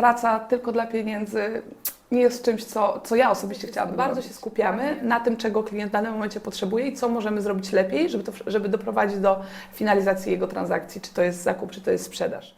praca tylko dla pieniędzy nie jest czymś, co, co ja osobiście chciałabym. Bardzo się skupiamy na tym, czego klient w danym momencie potrzebuje i co możemy zrobić lepiej, żeby, to, żeby doprowadzić do finalizacji jego transakcji, czy to jest zakup, czy to jest sprzedaż.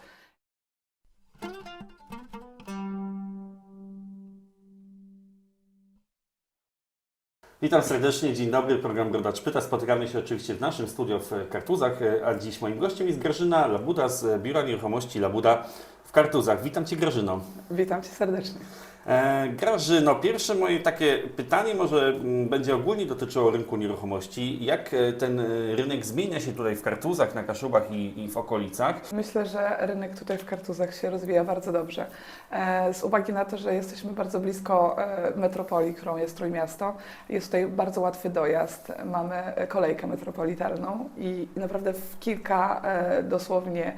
Witam serdecznie, dzień dobry, program Brodacz Pyta. Spotykamy się oczywiście w naszym studio w Kartuzach, a dziś moim gościem jest Grażyna Labuda z Biura Nieruchomości Labuda w Kartuzach. Witam Cię Grażyno. Witam Cię serdecznie. E, Grażyno, pierwsze moje takie pytanie może mm, będzie ogólnie dotyczyło rynku nieruchomości. Jak e, ten e, rynek zmienia się tutaj w Kartuzach, na Kaszubach i, i w okolicach? Myślę, że rynek tutaj w Kartuzach się rozwija bardzo dobrze. E, Z uwagi na to, że jesteśmy bardzo blisko e, metropolii, którą jest Trójmiasto, jest tutaj bardzo łatwy dojazd. Mamy kolejkę metropolitalną i naprawdę w kilka e, dosłownie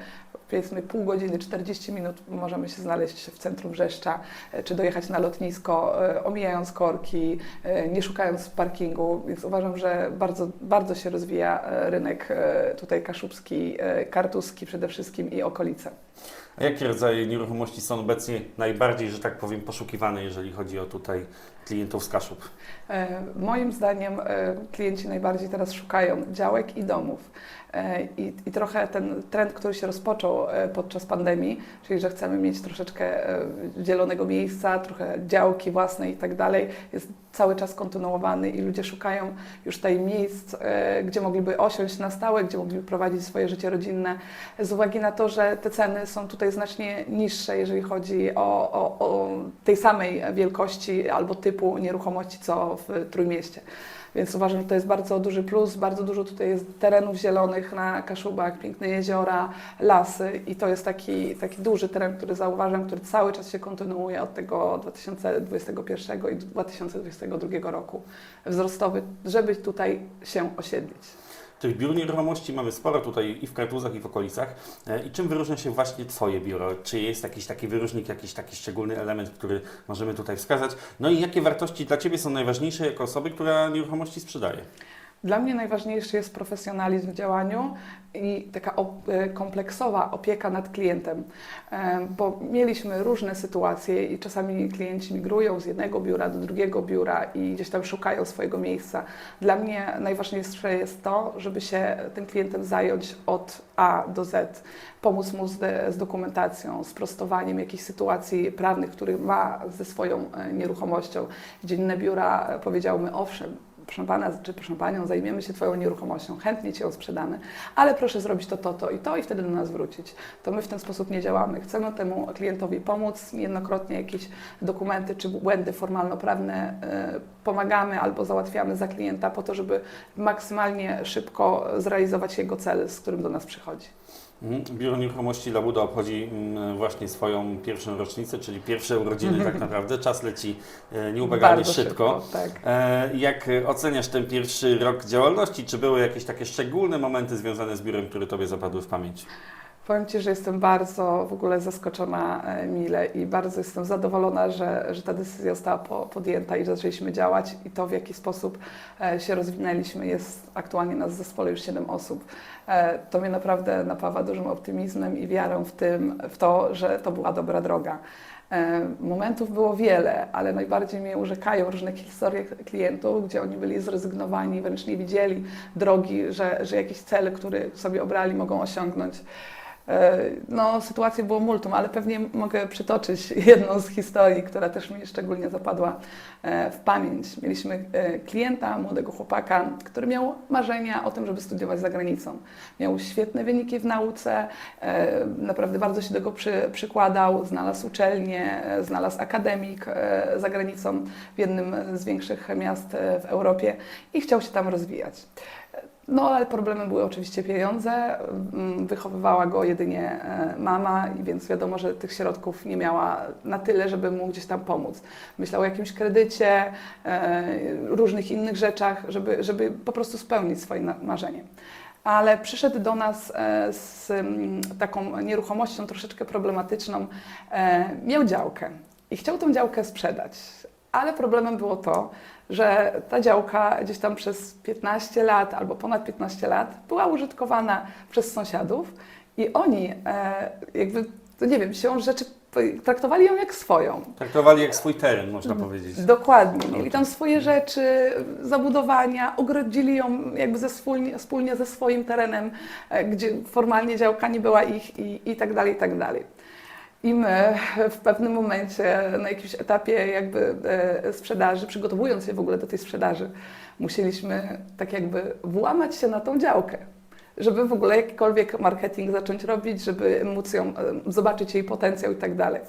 powiedzmy pół godziny, 40 minut możemy się znaleźć w centrum Brzeszcza, e, czy dojechać na lotnisko, e, omijając korki, e, nie szukając parkingu, więc uważam, że bardzo, bardzo się rozwija rynek tutaj kaszubski, kartuski przede wszystkim i okolice. A jakie rodzaje nieruchomości są obecnie najbardziej, że tak powiem, poszukiwane, jeżeli chodzi o tutaj klientów z Kaszub? E, Moim zdaniem e, klienci najbardziej teraz szukają działek i domów. E, I, I trochę ten trend, który się rozpoczął podczas pandemii, czyli że chcemy mieć troszeczkę e, zielonego miejsca, trochę działki własnej i tak dalej, jest cały czas kontynuowany i ludzie szukają już tutaj miejsc, e, gdzie mogliby osiąść na stałe, gdzie mogliby prowadzić swoje życie rodzinne, z uwagi na to, że te ceny są tutaj znacznie niższe, jeżeli chodzi o, o, o tej samej wielkości albo typu nieruchomości, co w Trójmieście. Więc uważam, że to jest bardzo duży plus. Bardzo dużo tutaj jest terenów zielonych na Kaszubach, piękne jeziora, lasy i to jest taki, taki duży teren, który zauważam, który cały czas się kontynuuje od tego 2021 i 2022 roku wzrostowy, żeby tutaj się osiedlić. Tych biur nieruchomości mamy sporo tutaj i w Kartuzach, i w okolicach. E, I czym wyróżnia się właśnie Twoje biuro? Czy jest jakiś taki wyróżnik, jakiś taki szczególny element, który możemy tutaj wskazać? No i jakie wartości dla Ciebie są najważniejsze jako osoby, która nieruchomości sprzedaje? Dla mnie najważniejszy jest profesjonalizm w działaniu i taka e, kompleksowa opieka nad klientem, E, bo mieliśmy różne sytuacje i czasami klienci migrują z jednego biura do drugiego biura i gdzieś tam szukają swojego miejsca. Dla mnie najważniejsze jest to, żeby się tym klientem zająć od A do Z, pomóc mu z, dokumentacją, z prostowaniem jakichś sytuacji prawnych, które ma ze swoją e, nieruchomością. Gdzie inne biura powiedziały owszem, proszę pana, czy proszę panią, zajmiemy się twoją nieruchomością, chętnie ci ją sprzedamy, ale proszę zrobić to, to, to i to i wtedy do nas wrócić. To my w ten sposób nie działamy. Chcemy temu klientowi pomóc, niejednokrotnie jakieś dokumenty czy błędy formalno-prawne y, pomagamy albo załatwiamy za klienta po to, żeby maksymalnie szybko zrealizować jego cel, z którym do nas przychodzi. Mhm. Biuro Nieruchomości Labuda obchodzi mm, właśnie swoją pierwszą rocznicę, czyli pierwsze urodziny tak naprawdę. Czas leci e, nieubaganie Bardzo szybko. tak. E, Jak oceniasz ten pierwszy rok działalności? Czy były jakieś takie szczególne momenty związane z biurem, które Tobie zapadły w pamięć? Powiem Ci, że jestem bardzo w ogóle zaskoczona e, mile i bardzo jestem zadowolona, że, że ta decyzja została po, podjęta i zaczęliśmy działać i to w jaki sposób e, się rozwinęliśmy. Jest aktualnie nas w zespole już 7 osób. E, To mnie naprawdę napawa dużym optymizmem i wiarą w, tym, w to, że to była dobra droga. Momentów było wiele, ale najbardziej mnie urzekają różne historie klientów, gdzie oni byli zrezygnowani, wręcz nie widzieli drogi, że, że jakiś cel, który sobie obrali, mogą osiągnąć. E, No, sytuacji było multum, ale pewnie mogę przytoczyć jedną z historii, która też mi szczególnie zapadła e, w pamięć. Mieliśmy e, klienta, młodego chłopaka, który miał marzenia o tym, żeby studiować za granicą. Miał świetne wyniki w nauce, naprawdę bardzo się do tego przy, przykładał, znalazł uczelnię, znalazł akademik za granicą w jednym z większych miast w Europie i chciał się tam rozwijać. No, ale problemem były oczywiście pieniądze. Mm, Wychowywała go jedynie e, mama, więc wiadomo, że tych środków nie miała na tyle, żeby mu gdzieś tam pomóc. Myślał o jakimś kredycie, e, różnych innych rzeczach, żeby, żeby po prostu spełnić swoje marzenie. Ale przyszedł do nas e, z mm, taką nieruchomością troszeczkę problematyczną. Miał działkę i chciał tę działkę sprzedać. Ale problemem było to, że ta działka gdzieś tam przez 15 lat albo ponad 15 lat była użytkowana przez sąsiadów i oni e, jakby, to nie wiem, siłą rzeczy traktowali ją jak swoją. Traktowali jak swój teren, można powiedzieć. Dokładnie. Mieli tam swoje rzeczy, zabudowania, ogrodzili ją jakby ze wspólnie, wspólnie ze swoim terenem, e, gdzie formalnie działka nie była ich i, i tak dalej, i tak dalej. I my w pewnym momencie, na jakimś etapie jakby e, sprzedaży, przygotowując się w ogóle do tej sprzedaży, musieliśmy tak jakby włamać się na tą działkę, żeby w ogóle jakikolwiek marketing zacząć robić, żeby móc ją, e, zobaczyć jej potencjał i tak dalej.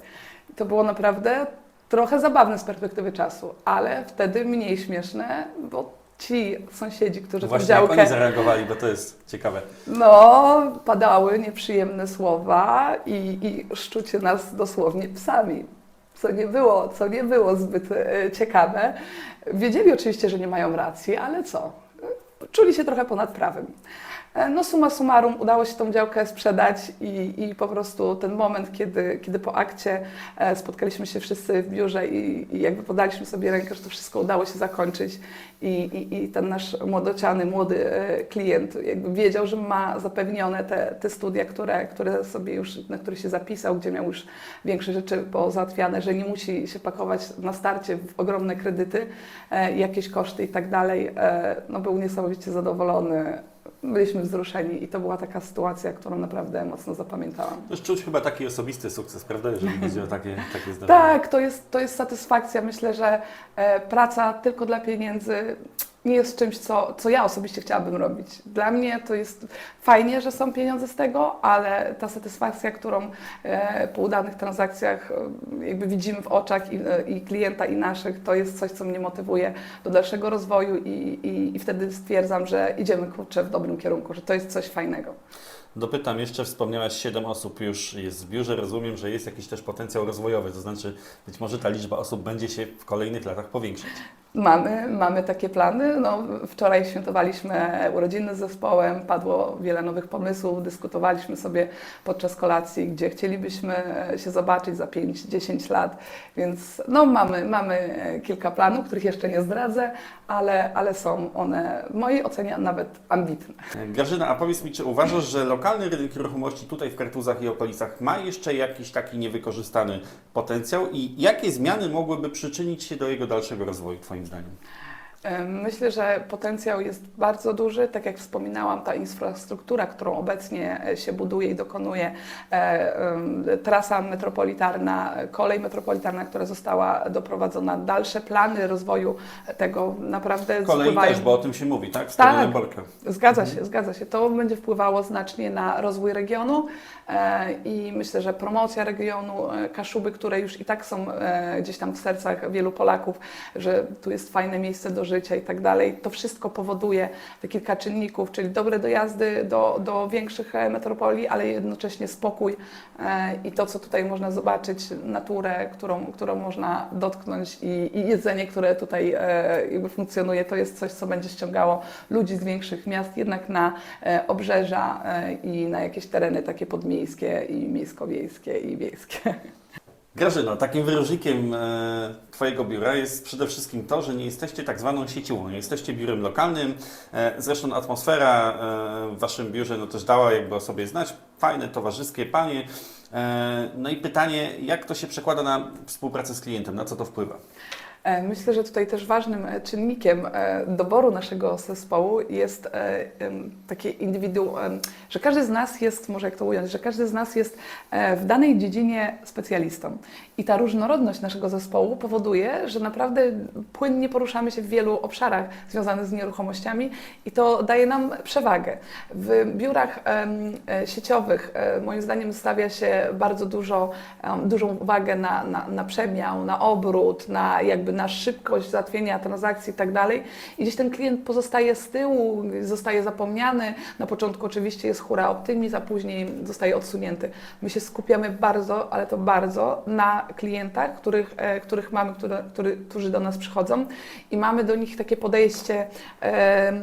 To było naprawdę trochę zabawne z perspektywy czasu, ale wtedy mniej śmieszne, bo ci sąsiedzi, którzy tę Właśnie jak działkę oni zareagowali, bo to jest ciekawe. no, padały nieprzyjemne słowa i, i szczucie nas dosłownie psami, co nie było, co nie było zbyt e, ciekawe. Wiedzieli oczywiście, że nie mają racji, ale co? Czuli się trochę ponad prawem. E, No summa summarum udało się tą działkę sprzedać i, i po prostu ten moment, kiedy, kiedy po akcie e, spotkaliśmy się wszyscy w biurze i, i jakby podaliśmy sobie rękę, że to wszystko udało się zakończyć i, i, i ten nasz młodociany, młody e, klient jakby wiedział, że ma zapewnione te, te studia, które, które sobie już, na które się zapisał, gdzie miał już większe rzeczy pozałatwiane, że nie musi się pakować na starcie w ogromne kredyty, jakieś koszty i tak dalej. No był niesamowicie zadowolony. Byliśmy wzruszeni i to była taka sytuacja, którą naprawdę mocno zapamiętałam. To już czuć chyba taki osobisty sukces, prawda? Jeżeli chodzi o takie, takie zdarzenia. Tak, to jest, to jest satysfakcja. Myślę, że e, praca tylko dla pieniędzy nie jest czymś, co, co ja osobiście chciałabym robić. Dla mnie to jest fajnie, że są pieniądze z tego, ale ta satysfakcja, którą e, po udanych transakcjach e, jakby widzimy w oczach i, i klienta, i naszych, to jest coś, co mnie motywuje do dalszego rozwoju i, i, i wtedy stwierdzam, że idziemy kurczę w dobrym kierunku, że to jest coś fajnego. Dopytam jeszcze, wspomniałaś, 7 osób już jest w biurze. Rozumiem, że jest jakiś też potencjał rozwojowy, to znaczy być może ta liczba osób będzie się w kolejnych latach powiększać. Mamy, mamy takie plany. No, wczoraj świętowaliśmy urodziny z zespołem, padło wiele nowych pomysłów, dyskutowaliśmy sobie podczas kolacji, gdzie chcielibyśmy się zobaczyć za 5-10 lat, więc no, mamy, mamy kilka planów, których jeszcze nie zdradzę, ale, ale są one w mojej ocenie nawet ambitne. Grażyna, a powiedz mi, czy uważasz, że lokalny rynek nieruchomości tutaj w Kartuzach i okolicach ma jeszcze jakiś taki niewykorzystany potencjał i jakie zmiany mogłyby przyczynić się do jego dalszego rozwoju, Twoim zdaniem? Myślę, że potencjał jest bardzo duży. Tak jak wspominałam, ta infrastruktura, którą obecnie e, się buduje i dokonuje, e, trasa metropolitarna, kolej metropolitarna, która została doprowadzona, dalsze plany rozwoju tego naprawdę Kolei wpływają. też, bo o tym się mówi, tak? W Tak. Zgadza się, zgadza się. To będzie wpływało znacznie na rozwój regionu e, i myślę, że promocja regionu, Kaszuby, które już i tak są gdzieś tam w sercach wielu Polaków, że tu jest fajne miejsce do życia i tak dalej, to wszystko powoduje te kilka czynników, czyli dobre dojazdy do, do większych e, metropolii, ale jednocześnie spokój e, i to, co tutaj można zobaczyć, naturę, którą, którą można dotknąć i, i jedzenie, które tutaj e, jakby funkcjonuje, to jest coś, co będzie ściągało ludzi z większych miast jednak na obrzeża i na jakieś tereny takie podmiejskie i miejsko-wiejskie i wiejskie. Grażyno, takim wyróżnikiem e, Twojego biura jest przede wszystkim to, że nie jesteście tak zwaną sieciową, nie jesteście biurem lokalnym. E, zresztą atmosfera e, w Waszym biurze no, też dała jakby o sobie znać. Fajne, towarzyskie panie. No i pytanie, jak to się przekłada na współpracę z klientem, na co to wpływa? E, Myślę, że tutaj też ważnym e, czynnikiem e, doboru naszego zespołu jest takie indywidu, em, że każdy z nas jest, może jak to ująć, że każdy z nas jest w danej dziedzinie specjalistą. I ta różnorodność naszego zespołu powoduje, że naprawdę płynnie poruszamy się w wielu obszarach związanych z nieruchomościami i to daje nam przewagę. W biurach sieciowych moim zdaniem stawia się bardzo dużo, dużą uwagę na, na, na przemiał, na obrót, na jakby na szybkość załatwienia transakcji i tak dalej. I gdzieś ten klient pozostaje z tyłu, zostaje zapomniany. Na początku oczywiście jest hura optymizm, a później zostaje odsunięty. My się skupiamy bardzo, ale to bardzo na klientach, których, e, których mamy, które, który, którzy do nas przychodzą i mamy do nich takie podejście e,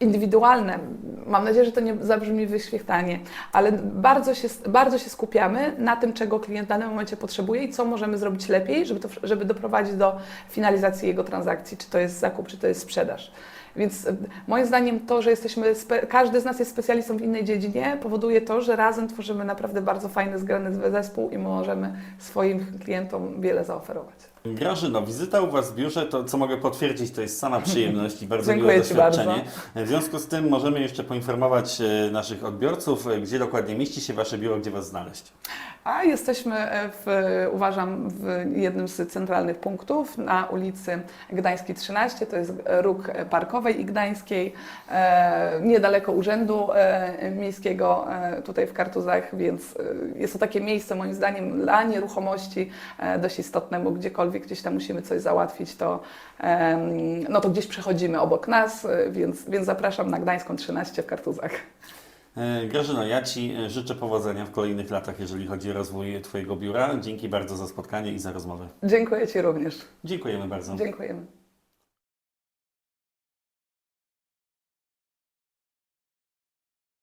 indywidualne. Mam nadzieję, że to nie zabrzmi wyświechtanie, ale bardzo się, bardzo się skupiamy na tym, czego klient w danym momencie potrzebuje i co możemy zrobić lepiej, żeby, to, żeby doprowadzić do finalizacji jego transakcji, czy to jest zakup, czy to jest sprzedaż. Więc e, moim zdaniem to, że jesteśmy, każdy z nas jest specjalistą w innej dziedzinie, powoduje to, że razem tworzymy naprawdę bardzo fajny, zgrany zespół i możemy swoim klientom wiele zaoferować. Grażyno, wizyta u Was w biurze, to co mogę potwierdzić, to jest sama przyjemność i bardzo miłe doświadczenie. W związku z tym możemy jeszcze poinformować e, naszych odbiorców, e, gdzie dokładnie mieści się Wasze biuro, gdzie Was znaleźć. A jesteśmy, e, w, uważam, w jednym z centralnych punktów na ulicy Gdańskiej 13, to jest róg Parkowej i Gdańskiej, niedaleko Urzędu Miejskiego tutaj w Kartuzach, więc jest to takie miejsce moim zdaniem dla nieruchomości dość istotne, bo gdziekolwiek gdzieś tam musimy coś załatwić, to, no to gdzieś przechodzimy obok nas, e, więc, więc zapraszam na Gdańską 13 w Kartuzach. E, Grażyno, ja Ci e, życzę powodzenia w kolejnych latach, jeżeli chodzi o rozwój Twojego biura. Dzięki bardzo za spotkanie i za rozmowę. Dziękuję Ci również. Dziękujemy bardzo. Dziękujemy.